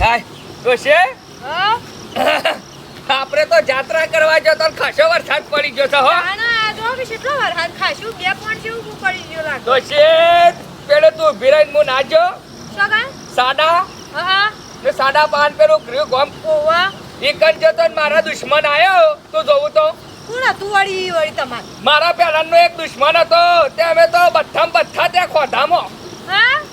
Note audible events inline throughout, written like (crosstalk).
હાય ડોશી હા? (laughs) આપણે તો જાત્રા કરવા જતો ને ખાસો વરસાદ પડી ગયો છે હો. આ જો કે કેટલો વરસાદ ખાશું? બે પોઈન્ટ જેવું પડી ગયો લાગે. ડોશી પેલો તું ભીરાઈ મુ નાજો. શું સાડા. હા ને સાડા પાંચ પેલું ગૃહ ગોમ ઓવા ઈ કન જતો ને મારા દુશ્મન આયો તું જોવું તો. કોણ હતું વળી વળી તમાર? મારા પહેલાનો એક દુશ્મન હતો તે અમે તો બઠ્ઠામ બઠ્ઠા ત્યાં ખોધામાં.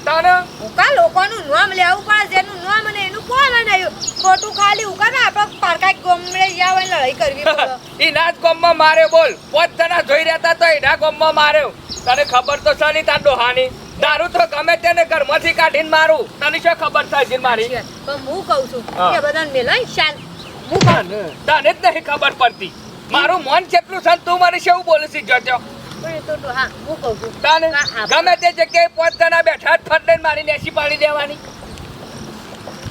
તાને ઉકા લોકોનું નામ લેવું પડે જેનું નામ અને એનું કોણ બનાવ્યું? ખોટું ખાલી ઉકા ને આપણે પારકા ગોમડે જાવ હોય લડાઈ કરવી ઈ નાચ ગોમમાં માર્યો બોલ. પોત તને જોઈ રહેતા તો એના ગોમમાં માર્યો તને ખબર તો છે નહીં તાર ડોહાની? દારૂ તો ગમે તેને ઘરમાંથી કાઢીને મારું. તને શું ખબર છે હજી મારી પણ હું કહું છું. કે બધાને મેલાય શાંત હું તને જ નહીં ખબર પડતી. મારું મન કેટલું છે તું મને શું બોલું છે જોજો ગમે તે જગ્યાએ પોત જણા બેઠા ફટ લઈને મારી નેસી પાડી દેવાની.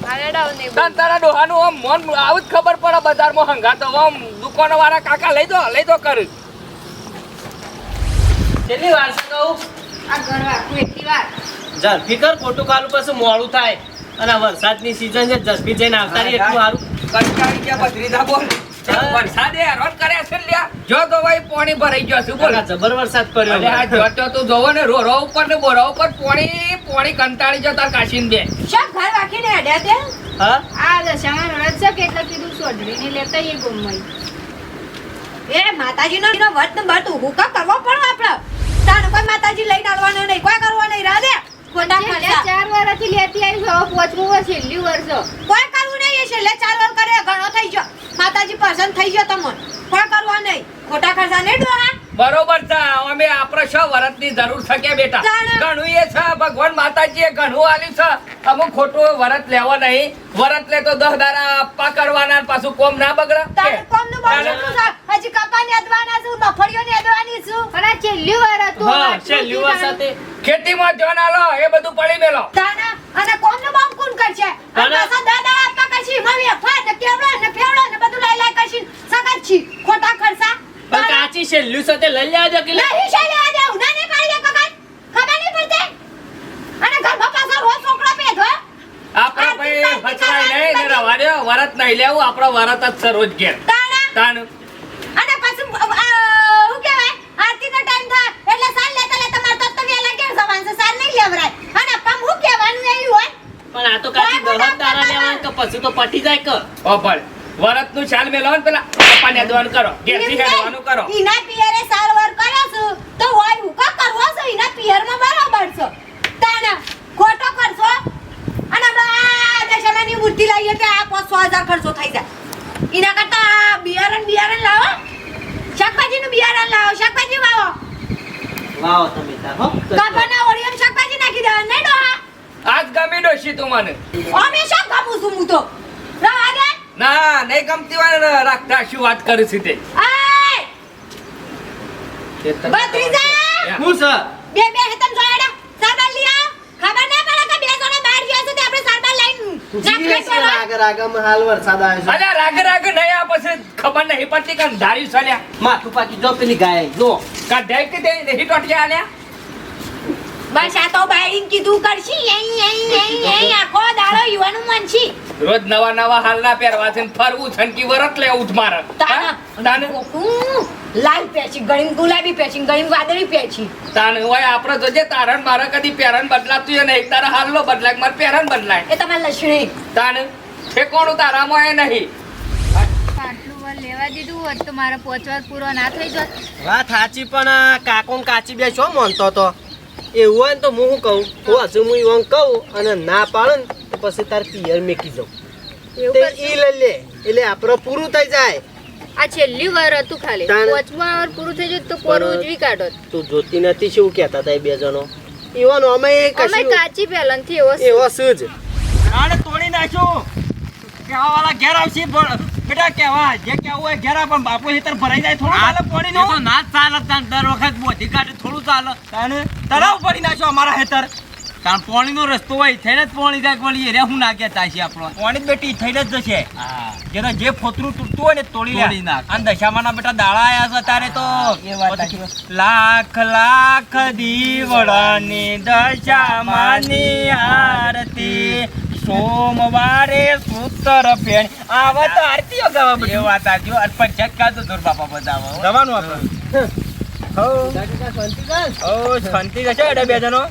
આરેડાઓ ને તન તારા ડોહાનું આમ મન આવું જ ખબર પડે બજારમાં હંગાતો. આમ દુકાનો વાળા કાકા લઈ દો લઈ દો કર કેટલી વાર છે કહું? આ ઘર આખું એટલી વાર? ઝડપી કર ખોટું કાલું પછી મોડું થાય. અને વરસાદની સિઝન છે ઝડપી જઈને આવતા રહી એટલું સારું. કંટાળી ગયા બત્રીજા બોલ. વરસાદે હેરાન કર્યા છે લ્યા. જો તો ભાઈ પાણી ભરાઈ ગયો છે બોલ. જબર વરસાદ પડ્યો અરે આ જો તું જોવો ને રોરો ઉપર ને બોરા ઉપર પાણી પાણી કંટાળી ગયો તાર કાશીન બે. શા ઘર વાકીને અડ્યા તે? હા? આ દશામાં રડત છે કે એટલે કીધું સોઢડીને લેતા આવીએ ગોમમાં. એ માતાજીનો નો વર્ત ને વર્ત ઊભું કા કરવો પણ આપણે તાને કોઈ માતાજી લઈને આવવાનો નહીં કોઈ કરવો નહીં રાધે. ખોટા ખર્ચા ચાર વર્ષથી લેતી આવી છું, પાંચમું વર્ષ છેલ્લું વર્ષ. કોઈ કરવું નહીં છેલ્લે ચાર વાર કરે ઘણો થઈ ગયો. માતાજી પસંદ થઈ ગયો તમને. કોઈ કરવો નહીં. ખોટા ખર્ચા નહીં ડોહા? બરોબર છે અમે આપણે છ વરતની જરૂર છે કે બેટા? ઘણું એ છે ભગવાન માતાજીએ ઘણું આલ્યું છે. અમુક ખોટું વરત લેવો નહીં. વરત લે તો દસ દારા આપવા કરવાના પાછું કોમ ના બગડે. કોમનું બહુ હજી છું છું. હા છેલ્લી. ખેતીમાં ધ્યાન આલો એ બધું પડી મેલો તાના અને કોમનું બામ કોણ કરશે. અને પાછા દાદા આપવા કરશી. મમ્મી ફાટ કેવડા ને ફેવડા ને બધું લઈ લઈ કરશી. સગત છી ખોટા ખર્ચા. પણ કાચી છેલ્લું સાથે લઈ લેજો કે નહીં છે શાલે આજે ઉના ને પાડી દે કકાત ખબર નહીં પડતી. અને ઘરમાં પાછા રોજ છોકરો પેધો આપણો ભાઈ ફચરાય નહીં ને રવા વરત નહીં લેવું આપણો વરત જ છે રોજ ઘેર. તાણ. અને પછી હું કહેવાય? આરતીનો ટાઈમ થાય એટલે સાલ લેતા લેતા મારે તો તો વેલા ઘેર જવાનું છે. સાલ નહીં લેવરાય. અને પમ હું કહેવાનું એવું હોય પણ આ તો કાચી દહન તારા લેવાનું કે પછી તો પટી જાય કે. ઓ પણ વરતનું ચાલ મેલો ને પેલા. પપ્પાને કરો. ઘેરથી હેડવાનું કરો ઈના પિયરે સારવાર કર્યો છું તો હોય હુકા કરવો છે ઈના પિયરમાં બરાબર છે. તાના ખોટો કરશો? અને આ દશામાની મૂર્તિ લઈએ તો આ પાંચ સો હજાર ખર્ચો થઈ જાય. ઈના કરતા આ બિયારણ બિયારણ લાવો. શાકભાજીનું બિયારણ લાવો. શાકભાજી વાવો. વાવ તમે તાર હો. કાપાના શાકભાજી નાખી દેવા નહીં ડોહા? આજ ગમી ડોશી તું મને. અમે શું ગમું છું હું તો? ના નહીં ગમતી હોય ને રાખતા શું વાત કરી છે તે? આય! ભત્રીજા! હું સર બે બે હેતમ જોયાડા સાબા લિયા ખબર ના પડે કે બે જણા બહાર ગયા છે તે આપણે સાબા લઈને. તો રાગ મહાલ હાલ વરસાદ આવ્યો છે. અરે રાગ રાગ નહીં આ પછી ખબર નહીં પડતી કે ધારી સલ્યા માથું પાકી જો પેલી ગાય. જો. કે તે નહીં ટોટિયા આલ્યા? બસ આ તો બાયડીને કીધું કરશી. અહીં અહીં અહીં અહીં આખો દાડો યુવાનું મન છી. રોજ નવા નવા હાલના પહેરવા છે ફરવું છે ને કી વરત લેવું જ મારે. તાના લાલ પેચી ગળીમ ગુલાબી પેચી ગળીમ વાદળી પેચી. તાને હોય આપણે જોજે તારણ મારે કદી પહેરણ બદલાતું નહીં તારા હાલનો બદલાય મારે પહેરણ બદલાય. એ તમારે લક્ષ્મી તાને ઠેકોણું તારામાં એ નહીં. આટલું વાર લેવા દીધું હોત તો મારે પહોંચવા વાર પૂરો ના થઈ જોત. વાત સાચી પણ આ કાકો કાચી બે શું માનતો તો. એવું હોય ને તો હું શું કહું? હું હજુ હું એવું કહું અને ના પાડે ને તો પછી તાર પિયર મેકી જાઉં. તે ઈ લઈ લે. એટલે આપણો પૂરું થઈ જાય. આ છેલ્લી વાર હતું ખાલી. પાંચમા વાર પૂરું થઈ જતું તો પોર પણ- ઉજવી કાઢો તું જોતી નથી શું કહેતા હતા એ બે જણો? એવાનો અમે અમે કાચી કાચી પહેલાંથી એવો એવો શું જ. તોડી નાખ્યો. કેવા વાળા ઘેર આવશે પણ બેટા કેવા જે કેવું હોય ઘેરા પણ બાપુ હેતર ભરાઈ જાય થોડું ચાલે પાણી નું ના ચાલે દર વખત બોધી કાઢે થોડું ચાલે. તાને તળાવ પડી નાખ્યો અમારા હેતર. કારણ પાણીનો રસ્તો હોય થઈને જ પાણી જાય વળી એરે હું નાખ્યા તાશી આપણો? પાણી બેટી થઈને જ જશે. જેનો જે ફોતરું તૂટતું હોય ને તોડી તોડી નાખ. અને દશામાના બેટા દાળા આયા છે તારે તો. લાખ લાખ દીવડાની દશામાની આરતી. સોમવારે સૂતર ફેણ આવા તો આરતીઓ ગાવા બધી. વાત આજો અર્પણ પંચાયત તો દોર બાપા બતાવો જવાનું આપણે. હો શાંતિ રહેશે અડે બે જણો?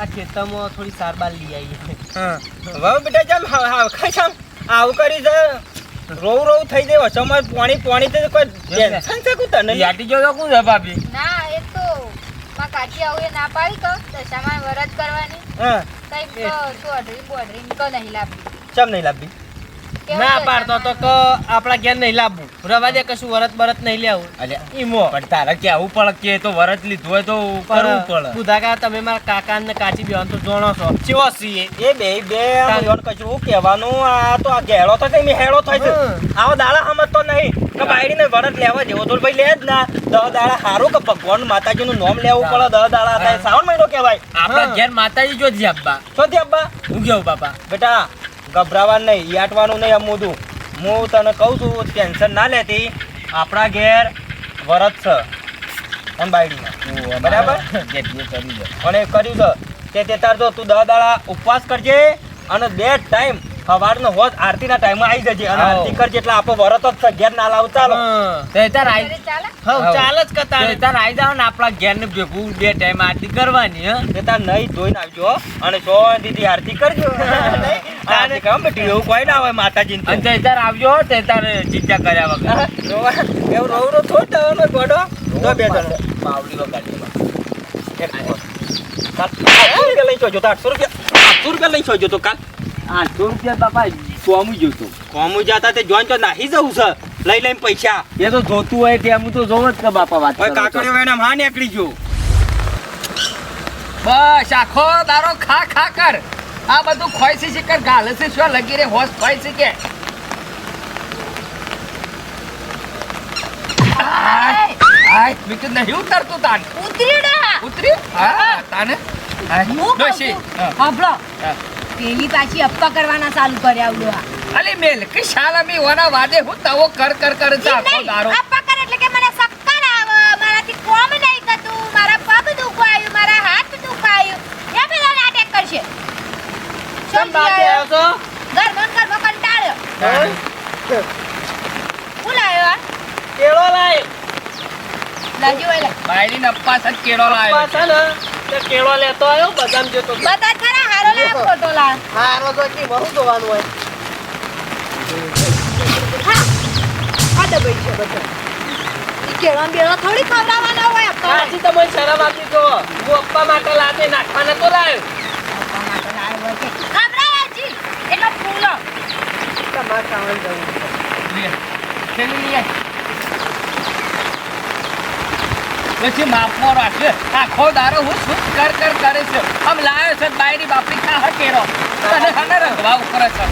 આ ખેતરમાં થોડી સારબાર લઈ આવીએ. હા. બેટા ચાલ હા હા ખાઈ ચાલ આવું કરી છે. રોવ રોવ થઈ જાય. વચમાં પાણી પાણી તો કોઈ ટેન્શન છે. કું તને યાટી જો કોણ છે ભાભી. ના માં કાચી આવું ના પાડી તો દશામાં વરત કરવાની. હા. કંઈક શું અઢરી બોઢરી તો નહીં લાવવી ચમ નહીં લાભી કેવું ના? પાડતો તો કે આપણા ઘેર નહીં લાવવું રવા દે કશું વરત બરત નહીં લેવું એટલે ઈમો. પણ તારે કેવું પડે કે તો વરત લીધું હોય તો કરવું પડે. બુધા કા તમે મારા કાકા ને કાચી બેન તો જોણો છો. ચેવો છીએ? એ બે બે કશું કહેવાનું? આ તો આ ઘેડો તો કઈ હેડો થાય છે. આવો દાડા સમજતો નહીં. કે બાયડીને વરત લેવા જેવો તો ભાઈ લે જ ના. દહ દાડા સારું કે ભગવાન માતાજી નું નામ લેવું પડે દહ દાડા થાય. શ્રાવણ મહિનો કહેવાય. આપણા ઘેર માતાજી જો જ આબ્બા શોધી અબ્બા. હું કેવું બાપા? બેટા ગભરાવાનું નહીં યાટવાનું નહીં આમ મોઢું. હું તને કહું છું ટેન્શન ના લેતી. આપણા ઘેર વરત છે એમ બાયડીના બરાબર? અને એ કર્યું છે તે તે તાર જો તું દહ દાડા ઉપવાસ કરજે અને બે ટાઈમ સવારનો હોત આરતીના ટાઈમે આવી જજે અને આરતી કરજે એટલે આપો વરત જ ઘેર ના લાવ ચાલો. તે તાર આઈ ચાલે? હવ ચાલ જ કતા તે તાર જાવ ને આપણા ઘેર ને ભેગું બે ટાઈમ આરતી કરવાની હં. તે નહીં જોઈને આવજો અને જો દીદી આરતી કરજો. નહીં? કામ કેમ બેટી એવું કોઈ ના હોય માતાજી અને તો. આવજો તે તાર ચિંતા કર્યા વગર. એવું રોવ રો થોડ થવાનો ગોડો. તો બે જણ. માવડી વગાડી એક કાલ આઠસો રૂપિયા લઈ જોજો તો આઠસો રૂપિયા આઠસો રૂપિયા લઈ જોજો તો કાલ. આઠસો રૂપિયા બાપા જોતું કોમુ જાતા તે જોઈન તો નાહી જવું છે. લઈ લઈને પૈસા. એ તો જોતું હોય તે હું તો જોઉં જ કે બાપા વાત હવે કરો તો. કાકડીઓ એને હા નીકળી ગયો. બસ આખો દારો ખા ખા કર. આ બધું ખોઈ છે શિકર ગાલે છે શું લગી રે હોશ ખોઈ છે કે? આય, આય, નહીં ઉતરતું તાન. ઉતરી ઉતરી? હા તાને? હું. ડોશી, હા. પેલી પાછી અપ્પા કરવાના ચાલુ કર્યા ઉડવા અલે મેલ કે શાલામી ઓના વાદે હું તવો કર કર કર જા આખો દારો અપ્પા કર એટલે કે મને સક્કર આવે મારાથી કોમ નહીં થતું મારા પગ દુખાયું મારા હાથ દુખાયું. એ પેલા નાટક કરશે. કેમ બહાર આવ્યો. છો? ઘરમાં ને ઘરમાં કંટાળ્યો હું. લાયો કેળો લાય. લાજી એ લે. બાયડી નપ્પા સત કેળો લાવ્યો પાછા ને કેળો લેતો આવ્યો બદામ જેતો બતા ખરા? હારો લાયો ખોટો લાયો હારો તો બહુ જોવાનું હોય. હા આ દબાઈ છે બધા. કેળો બેળો થોડી ખવડાવવાના હોય અપ્પા કાચી તમે શરમ આપી જો હું અપ્પા માટે લાતે નાખવાને તો લાવ્યો અપ્પા માટે છે ખવડાય એટલો ફૂલો. તમારે ખાવાનું જવું છે. લઈ આય. પછી માફો રાખે આખો દારો હું શું કર કર કરે છે? આમ લાયો છે બાયડી બાપડી ખા હ કેરો? તને હને રંગવા ઉપર છે.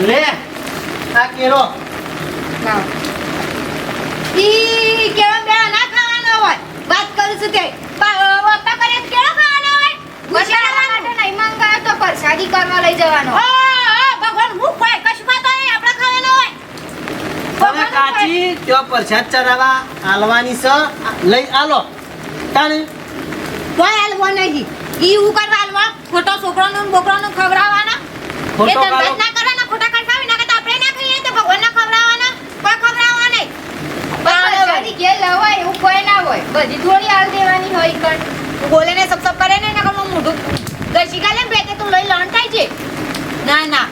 લે આ કેળો ઈ કેળો બે ના ખાવાનો હોય. વાત કરું છું તે. પા- અપ્પા કરે તો ખાવાનો હોય? બજાર માટે નહીં મંગાયો તો પરસાદી કરવા લઈ જવાનો. ઓ, ભગવાન હું કોઈ કશું ખાતો નહીં આપણે ખાવાનો હોય તમે કાચી ત્યાં પ્રસાદ ચડાવવા આલવાની છે લઈ આલો. તાણે? કોઈ આલવો નહીં. ઈ હું કરવા હાલવા ખોટો છોકરાનો ને બોકરાનો ખવડાવવાના? એ ધંધા. ના કરવાના ખોટા ખર્ચાવી ના કરતા આપણે ના ખાઈએ તો ભગવાનના ખવડાવવાના. કોઈ ખવડાવવા નહીં. પ્રસાદી ઘેર લવાય એવું કોઈ ના હોય. બધી થોડી આલ દેવાની હોય કણ બોલે ને સબ સબ કરે ને નકર હું મોઢું ગઈ કાલે બેટે તું લઈ લણ થાય છે ના ના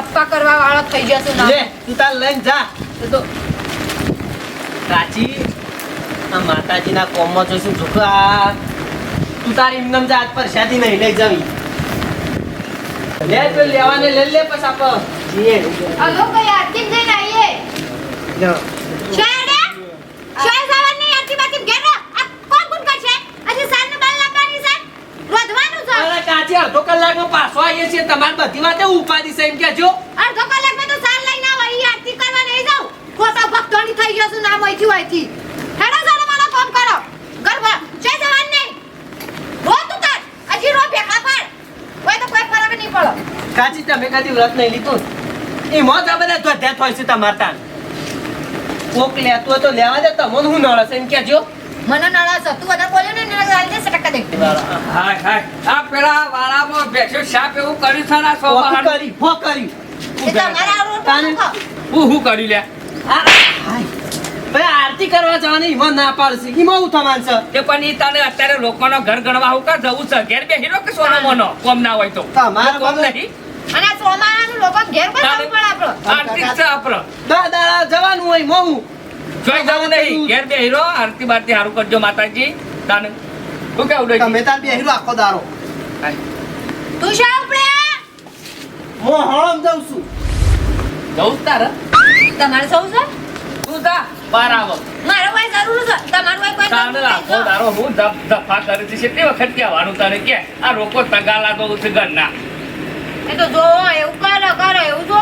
અપ્પા કરવા વાળો થઈ જશે ના. લે તું તાર લઈને જા. તો કાચી આ માતાજીના કોમમાં જોઈશું છોકરા તું તારી ઇમનમ જા આજ શાદી નહીં લઈ જવી. લે તો લેવાને લઈ લે પછી આપ જીએ. અલો કઈ આરતી જઈને આવીએ? શેડે શેડ સાવન આરતી બાતી ઘેર આ કોણ કોણ કરશે? હજી સાંજ ને બાલ લાગવાની છે. રોધવાનું છે. અરે કાચી અડધો કલાકમાં પાછો આવીએ છીએ. તમારી બધી વાતે ઉપાધિ છે એમ કહેજો અડધો કલાકમાં તો સાર લઈને આવો ઈ આરતી કરવા નહીં જાઉં ખોટા ભક્તોની થઈ ગયો છું નામ અહીંથી અહીંથી હેડો સારો મારો ફોન કરો. ગરબા જય જવાન નહીં રો તું તાર. હજી રો ભેખા પાડ. કોઈ તો કોઈ ફરક નહીં પડો. કાચી તમે કદી વ્રત નહીં લીધું. એ મોત આ બધા ધોધ્યા થાય છે તમારે તાન કોક લેતું તો લેવા દે તમને હું નળસ એમ કહેજો. મને નળસ તું વધારે બોલ્યો ને નળસ ગાલી દે સટકા દે હાય હાય. આ પેલા વાળામાં બેઠો સાપ એવું કર્યું છે ને સો બહાર કરી ફોક કરી. એ તમારા તાને? હું શું કર્યું લે? આ, હાય. આરતી કરવા જવાની ઈમાં ના પાડશે. ઈમાં હું થવાનું છે તે પણ ઈ તને અત્યારે લોકોનો ઘર ગણવા હું કા જવું છે? ઘેર બે હીરો કે સોનો મોનો કોમ ના હોય તો. તમારે કોમ નહીં. અને સોમાનું લોકો ઘેર પર જવું પડે આપણો. આરતી છે આપણો. દા જવાનું હોય મોં જોઈ જવું નહીં. ઘેર બે હીરો આરતી બારતી હારું કરજો માતાજી. તને શું કેવું ડોશી? તમે તાર બેહીરો આખો દારો તું શા ઉપડે? હું હળમ જાઉં છું. જવું જ તારે. તમારે સૌ છે? તું જા આવો મારો કોઈ જરૂર છે. તમારું કોઈ કોઈ તાને જરૂર આખો હું ધપ ધફા કરે છે કેટલી વખત કહેવાનું તને કે? આ રોકો તગાલા દઉં છે ઘરના એ તો જો એવું કરે કરે એવું જો.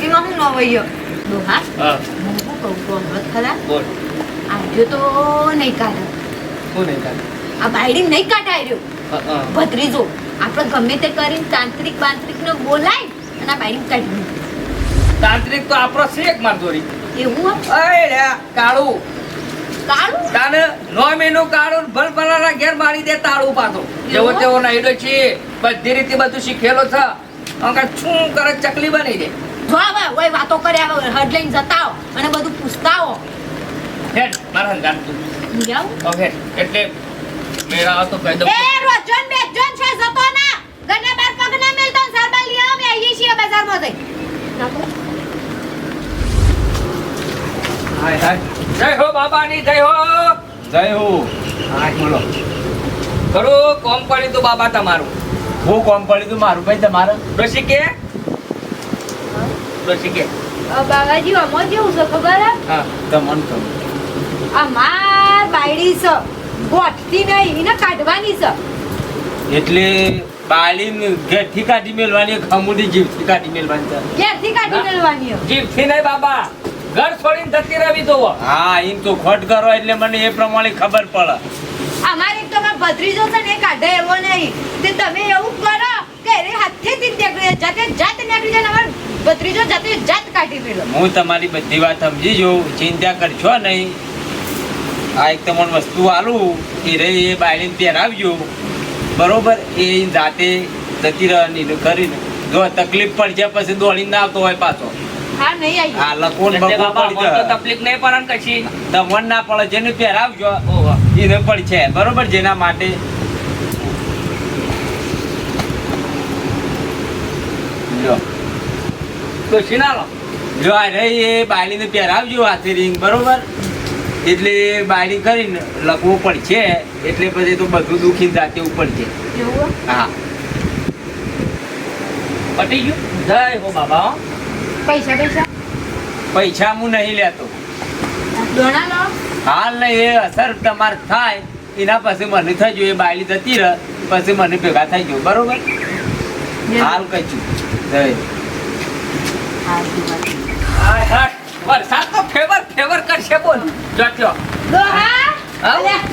એમાં હું ન વૈયો. હા, શું કહું છું હમણાં ખરા? બોલ. આજો તો નહીં કાઢે. શું નહીં તારે આ બાયડી નહીં કાઢે આર્યો હા, હા. ભત્રીજો આપણે ગમે તે કરીને તાંત્રિક બાંત્રિક ને બોલાય અને આ બાયડી કાઢી તાંત્રિક તો આપણો છે એક મારદોરી એવું હે? કાળું. કાળું? તાને નોમીનું કાળું ભલભલાના ઘેર મારી દે તાળું પાછો. જેવો તેવો નાયડો છે. બધી રીતે બધું શીખેલો છે. અંકલ શું કરે ચકલી બની દે. જો ઓય વાતો કર્યા હડ લઈને જતા અને બધું પૂછતા હેડ મારા તું. જાઓ ઓકે એટલે મેરા તો કહી દઉં એ રોજન બેજન છે જતો ના. ગને બાર પગ ના મેલતો ને સરબા લઈ મે આવીએ છીએ બજારમાં જઈ. નાખો. હાય હાય જય હો બાબાની જય હો. જય હો. હા બોલો. ખરું કોમ પડ્યું તું બાબા તમારું. હું કોમ પડ્યું તું મારું ભાઈ તમારે. ડોશી કે ડોશી કે અ, બાબાજી અમો જેવું છે ખબર હે હા. તમને કહું આ માર બાયડી છે. ગોઠતી નહીં એને કાઢવાની છે. એટલે બાળી ઘેરથી કાઢી મેલવાની ખમુડી જીવથી કાઢી મેલવાની છે. ઘેરથી કાઢી મેળવાની. જીભથી નહીં બાબા. ઘર છોડીને જતી રહેવી તો હા એમ તો ખોટ કરો એટલે મને એ પ્રમાણે ખબર પડે. અમારે તો મારો ભત્રીજો છે ને એ કાઢે એવો નહીં. તે તમે એવું કરો કે રે હાથેથી થી નીકળી જાતે જાત નીકળી જાય અમાર ભત્રીજો જાતે જાત કાઢી મેળો હું તમારી બધી વાત સમજી જો ચિંતા કરશો નહીં? આ એક તમને વસ્તુ આલું એ રે એ બાયડીને પહેરાવજો બરોબર એ જાતે જતી રહેવાની કરીને જો તકલીફ પડશે પછી દોડીને આવતો હોય પાછો. હા નહીં આવી આ લકોન બકો પડી તો તકલીફ નહીં પડે ને કશી તમને ના પડે જેને પહેરાવજો ઓહો એને પડશે બરોબર જેના માટે. લ્યો ડોશી ના જો આ રહી એ બાયડીને પહેરાવજો હાથે રિંગ બરોબર? એટલે બાયલી બાયડી કરીને લખવું પડશે એટલે પછી તો બધું દુખી જાતે ઉપર છે. હા. પટી ગયું? જય હો બાબા હો. પૈસા પૈસા? પૈસા હું નહીં લેતો. દોણા લો હાલ ને એ અસર તમારે થાય એના પછી મને થઈ ગયું એ બાયડી જતી રહે પછી મને ભેગા થઈ ગયું બરોબર? હાલ હાય વરસાદ તો ફેવર ફેવર કરશે બોલ. જોત્યો દોહા? હા? અલ્યા,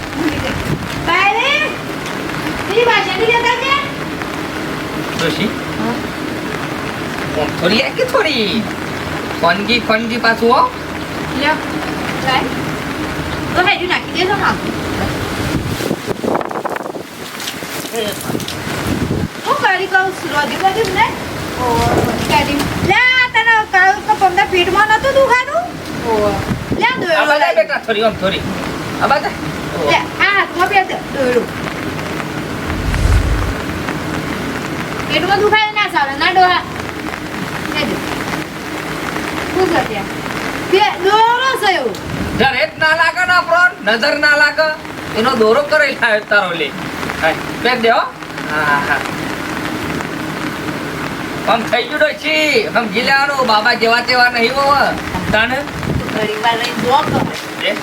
બાયરે પેલી ભાષા ની લેતા છે ડોશી ઓમ થોડી આ કે થોડી? ફનગી ફનગી પાછું હો. લે લાય તો હેડ્યું નાખી દેજો હું. કરી કહું રોજી બધી ને કરી. લે તને કહું કે પમદા પીઠમાં નતું દુખાતું? લે લાય. બેટા થોડી આમ થોડી. આ લે આ હાથમાં બે દોયડો. પેટમાં દુખાય ના ચાલે ના ડોહા. લે શું છે ત્યાં? બે દોરો છે એવું. જરે જ ના લાગે ને આપણો? નજર ના લાગે? એનો દોરો કરેલ થાય તારો લે. હાય, પેર હા. હા આમ થઈ ગયું ડોશી સમજી લેવાનું બાબા જેવા તેવા નહીં હોવ તને? કરે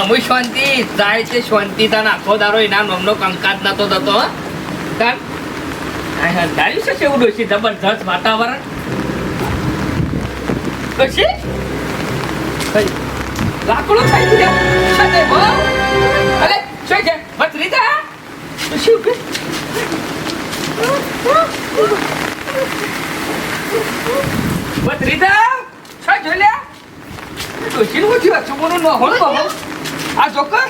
અમુ શાંતિ. જાય છે શાંતિ. તને આખો દારો એના નામનો કંકાત નતો થતો. તાન? આ અંધાર્યું છે કેવું ડોશી જબરજસ્ત વાતાવરણ. ડોશી કઈ? લાકડું થઈ ગયું. છે તે હો? અરે શું છે? ભત્રી જા ડોશી ઊભી ભત્રી જા શું લે ડોશી નું ન આ જોકો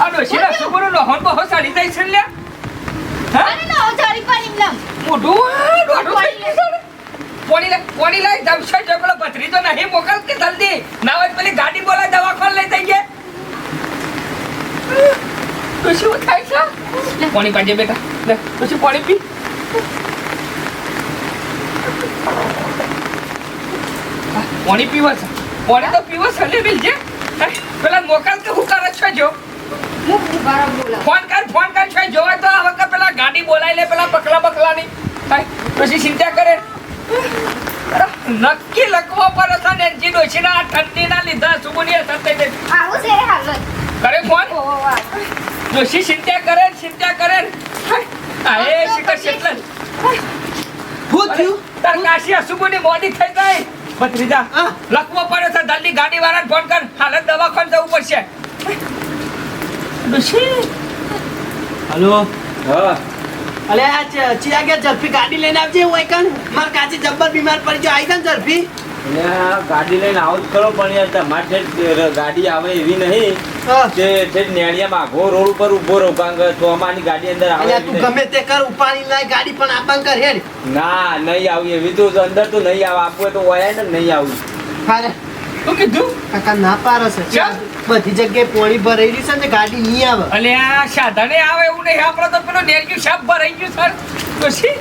આ ડોશીના છોકરો લોહન બહો સાડી જાય છે લ્યા. ના પાણી ગયું છે. પોણી લઈ જમશે જો પેલો પથરી તો નહીં મોકલ કે જલ્દી. ના હોય પેલી ગાડી બોલાય દવાખાને લઈ જઈએ તો શું થાય છે? પાણી પાજે બેટા. લે પછી પાણી પી? હા, પાણી પીવો છે. પોણી તો પીવો છે લે બિલ પેલા મોકલ કે હું કરે છે જો? ફોન કર ફોન કર છે જોવા તો આ વખત પેલા ગાડી બોલાવી લે પેલા પકલા બકલાની. હાય, પછી ચિંતા કરે. નક્કી લખવો પડે છે ને જી ડોશીના આ ઠંડીના લીધા સુબુની અસર થઈ ગઈ આવું છે હાલ. કરે ફોન? ડોશી ચિંતા કરે ચિંતા કરે એ શિખર શેટલ. ભૂત થયું? તાર કાશી અસુબુની મોડી થઈ જાય ભત્રીજા લખવો પડે છે જલ્દી ગાડી વાળાને ફોન કર. હાલત દવાખાને જવું પડશે. ડોશી. હલો. હા. અલે આ ચ- ચિરાગે ઝડપી ગાડી લઈને આવજે હું એકન માર કાચી જબ્બર બીમાર પડી જો આવી જા ને ઝડપી. ગાડી લઈને આવું જ ખરો પણ યાર તમારે ગાડી આવે એવી નહીં. તે ઠેઠ નેળિયામાં રોડ ઉપર ઊભો રહું કારણ કે ચોમાની ગાડી અંદર આવે તું નહીં. ગમે તે કર ઉપાડી લાય ગાડી પણ આબાં કર હેડ. ના નહીં આવી એવી તો અંદર તો નહીં આવે આપવું હોય તો વયા ને નહીં આવું. હારે. શું કીધું કાકા ના પારસ છે. બધી જગ્યાએ પોણી ભરાઈ છે ને ગાડી નહીં આવે. અલે આ સાધને આવે એવું નહીં. આપણે તો પેલો નેરક્યુ સાપ ભરાઈ ગયું સર પછી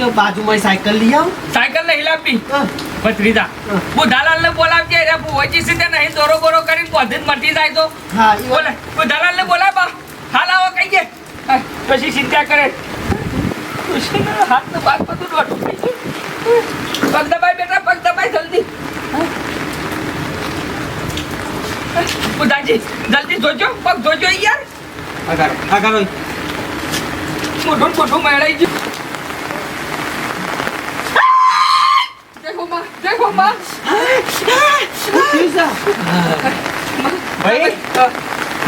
જો બાજુમાં સાયકલ લઈ આવ. સાયકલ નહીં લાવતી? હા. ભત્રીજા હા. બુધાલાલ ને બોલાવજે રે ભુવજી સીધે નહીં દોરો બોરો કરીને પોધીન મટી જાય તો. હા બોલે બોલે દલાલ ને બોલાવ હાલ આવો કહીએ. હા, પછી ચિંતા કરે. હાથનું બાદ બધું દોઢું પગ દબાઈ બેટા પગ દબાઈ જલ્દી હા. બુધાજી જલ્દી જોજો પગ જોજો યાર. આગળ આગળ હોય. મોઢું મોઢું મેળાઈ ગયું.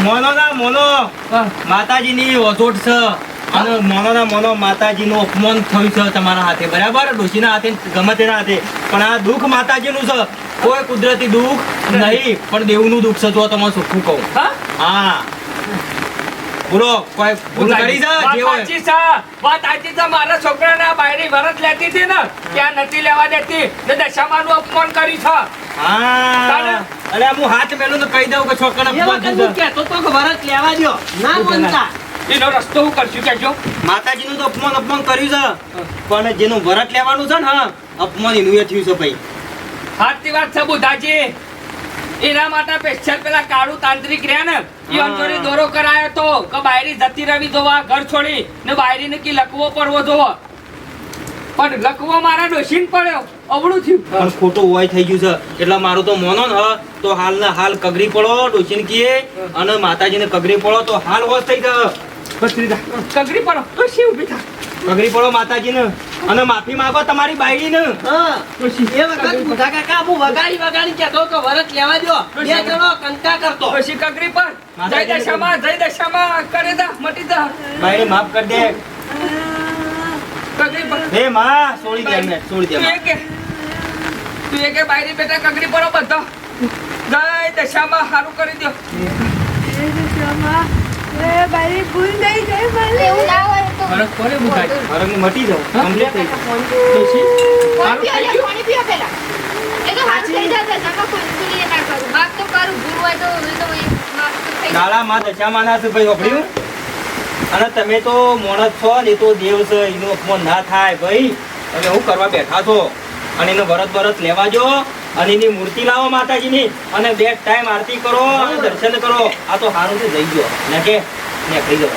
મોનો ના મોનો. ઓછોટ છે. અને મોનો ના મોનો અપમાન થયું છે તમારા હાથે. બરાબર? ઋષિના હાથે ગમે તેના હાથે. પણ આ દુઃખ માતાજી નું છે. કોઈ કુદરતી દુઃખ નહીં પણ દેવનું દુઃખ છે તો તમારે સુખું કહું. હા? બોલો કોઈ ભૂલ કરી છે? જે સાચી છે વાત સાચી છે. મારા છોકરાના બાયરી વરસ લેતી હતી ને ત્યાં નથી લેવા દેતી. ને દશામાનું અપમાન કર્યું છે. હા. અરે હું હાથ મેલું તો કહી દઉં કે છોકરાને અપમાન હું. કહેતો તો કે વરસ લેવા દ્યો. ના માનતા. એનો રસ્તો હું કરશું કેજો માતાજીનું તો અપમાન અપમાન કર્યું છે. પણ જેનું વરત લેવાનું છે ને અપમાન એનું એ થયું છે ભાઈ. સાચી વાત છે બુધાજી એના માટે સ્પેશિયલ પેલા કાળુ તાંત્રિક રહ્યા ને એ. અંજોરી દોરો કરાયો તો કે બાયરી જતી રવી જોવા ઘર છોડી ને બાયરી ને કી લખવો પડવો જોવો. પણ લખવો મારા ડોસીન પડ્યો અવળું થયું. પણ ખોટું હોય થઈ ગયું છે. એટલે મારું તો મોનો ને તો હાલ ને હાલ કગરી પડો ડોસીન કીએ અને માતાજીને કગરી પડો તો હાલ હોશ થઈ ગયો કગરી પડો. ડોશી ઊભી થા? કગરી પડો માતાજીને. અને માફી માંગો તમારી બાયડીને ને એ વખત બુઢા કાકા હું વગાડી વગાડી કહેતો કે વરસ લેવા દ્યો. બે જણો કંકા કરતો. પછી કકરી પર? જય દશામાં જય દશામાં કરે દા મટી દા. બાયડી માફ કરી દે. કકરી પર. હે માં છોડી દે મે છોડી તું દે તું કે તું કે બાયરી બેટા કકરી પર બધો. જય દશામાં સારું કરી દો એવું ના હોય તો. ફરક પડે બુધાજી ફરક મટી જાવ કમ્પ્લીટ થઈ જાય પાણી પીઓ. પાણી પીઓ પહેલા. એ તો હાથ થઈ જશે, નકર ખુશખુરી ના કરું. માફ તો કરું, ભૂલ હોય તો તો માફ તો થઈ જાય. માં દશા માના છે ભાઈ વાપર્યું? અને તમે તો મોણસ છો ને તો દેવ છે એનું અપમાન ના થાય ભાઈ. અને હું કરવા બેઠા છો. અને એનું વરત વરત લેવા જો. અને એની મૂર્તિ લાવો માતાજીની અને બે ટાઈમ આરતી કરો અને દર્શન કરો. આ તો સારું થી જઈ ગયો. ને કે? ને કહી દો.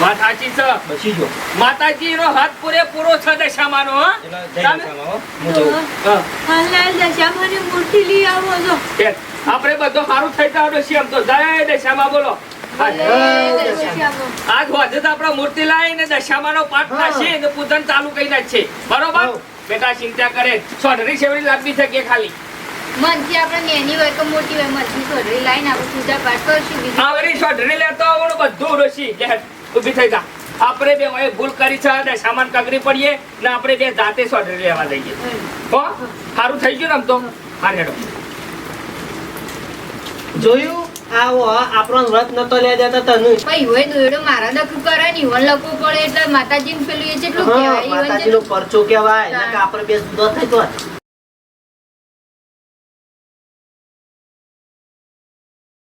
વાત સાચી છે. બસી જો માતાજી નો હાથ પૂરેપૂરો છે દશામાનો હો. એટલે જય દશામાં હો. હું જઉં. હા. કે આપણે બધો સારું થઈ જવાનું છે એમ તો જય દશામાં બોલો. આજ હોજે તો આપણે મૂર્તિ લાવીને દશામાનો પાઠ થશે ને પૂજન ચાલુ કરી છે બરોબર. બેટા ચિંતા કરે. સોઢરી સેવડી લાગવી છે કે ખાલી. મનથી આપણે નેની હોય કે મોટી હોય મનથી સોઢરી લાઈને આપણે પૂજા પાઠ કરશું બીજું આવડી સોઢરી લેતો આવડું બધું રસી લે ઊભી થઈ જા. આપણે બે હવે ભૂલ કરી છે દશામાન કગરી પડીએ ને આપણે બે જાતે સોઢરી લેવા લઈએ. હો? સારું થઈ ગયું ને આમ તો? હા હેડો જોયું? આવો આપણો વ્રત નતો લે દેતા તનુ ભાઈ હોય દોયડો મારા દખું કરે ને ઈવન લખવું પડે એટલે માતાજીને પેલું એ જેટલું કહેવાય માતાજીનો પરચો કહેવાય હા. આપણે બે જુદા થઈ તો